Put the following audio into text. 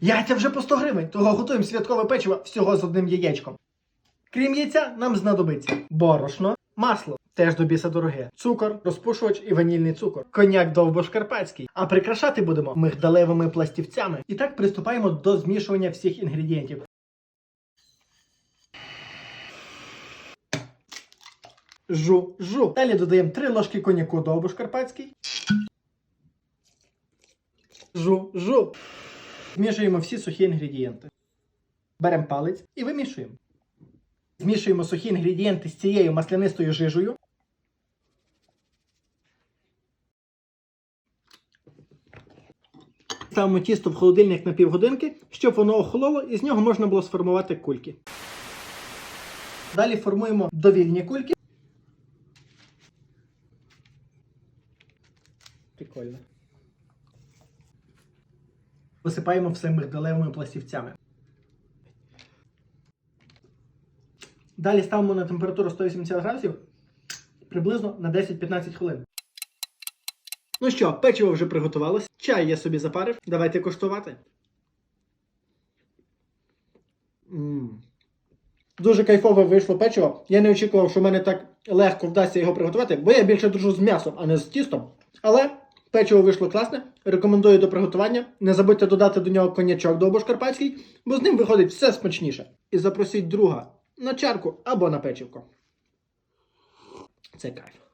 Яйця вже по 100 гривень, того готуємо святкове печиво всього з одним яєчком. Крім яйця, нам знадобиться борошно, масло, теж до біса дороге, цукор, розпушувач і ванільний цукор, коньяк довбошкарпатський. А прикрашати будемо мигдалевими пластівцями. І так приступаємо до змішування всіх інгредієнтів. Жу, жу. Далі додаємо 3 ложки коньяку довбошкарпатський. Жу, жу. Змішуємо всі сухі інгредієнти. Беремо палець і вимішуємо. Змішуємо сухі інгредієнти з цією маслянистою жижею. Ставимо тісто в холодильник на півгодинки, щоб воно охололо і з нього можна було сформувати кульки. Далі формуємо довільні кульки. Прикольно. Висипаємо все мигдалевими пластівцями. Далі ставимо на температуру 180 градусів приблизно на 10-15 хвилин. Ну що, печиво вже приготувалось. Чай я собі запарив. Давайте коштувати. М. Дуже кайфове вийшло печиво. Я не очікував, що в мене так легко вдасться його приготувати, бо я більше дружу з м'ясом, а не з тістом. Але печиво вийшло класне. Рекомендую до приготування. Не забудьте додати до нього конячок довбошкарпатський, бо з ним виходить все смачніше. І запросіть друга на чарку або на печивко. Це кайф.